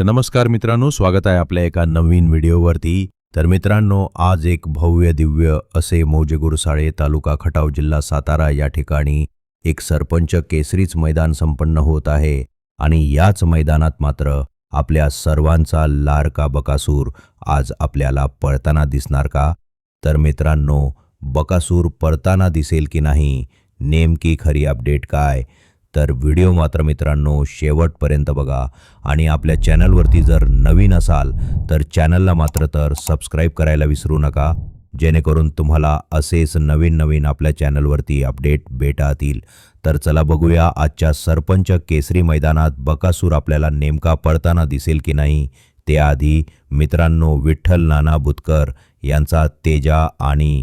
तर नमस्कार मित्रांनो स्वागत आहे आपल्या एका नवीन व्हिडिओवरती. तर मित्रांनो आज एक भव्य दिव्य असे मौजे गुरसाळे तालुका खटाव जिल्हा सातारा या ठिकाणी एक सरपंच केसरीच मैदान संपन्न होत आहे. आणि याच मैदानात मात्र आपल्या सर्वांचा लारका बकासूर आज आपल्याला पळताना दिसणार का? तर मित्रांनो बकासूर पळताना दिसेल की नाही? नेमकी खरी अपडेट काय? तर व्हिडिओ मात्र मित्रांनो शेवटपर्यंत बघा. आणि आपल्या चॅनलवरती जर नवीन असाल तर चॅनलला मात्र तर सबस्क्राईब करायला विसरू नका. जेणेकरून तुम्हाला असेच नवीन नवीन आपल्या चॅनलवरती अपडेट भेटातील. तर चला बघूया आजच्या सरपंच केसरी मैदानात बकासूर आपल्याला नेमका पडताना दिसेल की नाही. त्याआधी मित्रांनो विठ्ठल नाना बुतकर यांचा तेजा आणि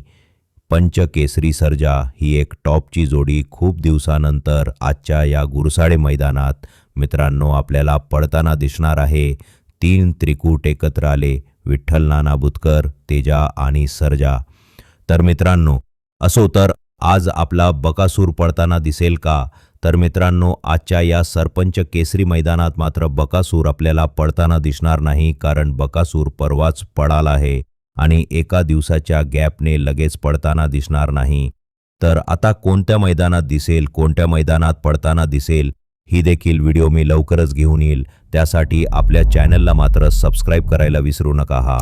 पंचकेसरी सर्जा ही एक टॉपची जोडी खूप दिवसानंतर आजच्या या गुरसाळे मैदानात मित्रांनो आपल्याला पडताना दिसणार आहे. तीन त्रिकूट एकत्र आले विठ्ठल नाना बुतकर तेजा आणि सर्जा. तर मित्रांनो असो तर आज आपला बकासूर पडताना दिसेल का? तर मित्रांनो आजच्या या सरपंच केसरी मैदानात मात्र बकासूर आपल्याला पडताना दिसणार नाही कारण बकासूर परवाच पडाल आहे. आणि एका दिवसाच्या गॅपने लगेच पडताना दिसणार नाही. तर आता कोणत्या मैदानात दिसेल कोणत्या मैदानात पडताना दिसेल ही देखील व्हिडिओ मी लवकरच घेऊन येईल. त्यासाठी आपल्या चॅनलला मात्र सबस्क्राईब करायला विसरू नका हा.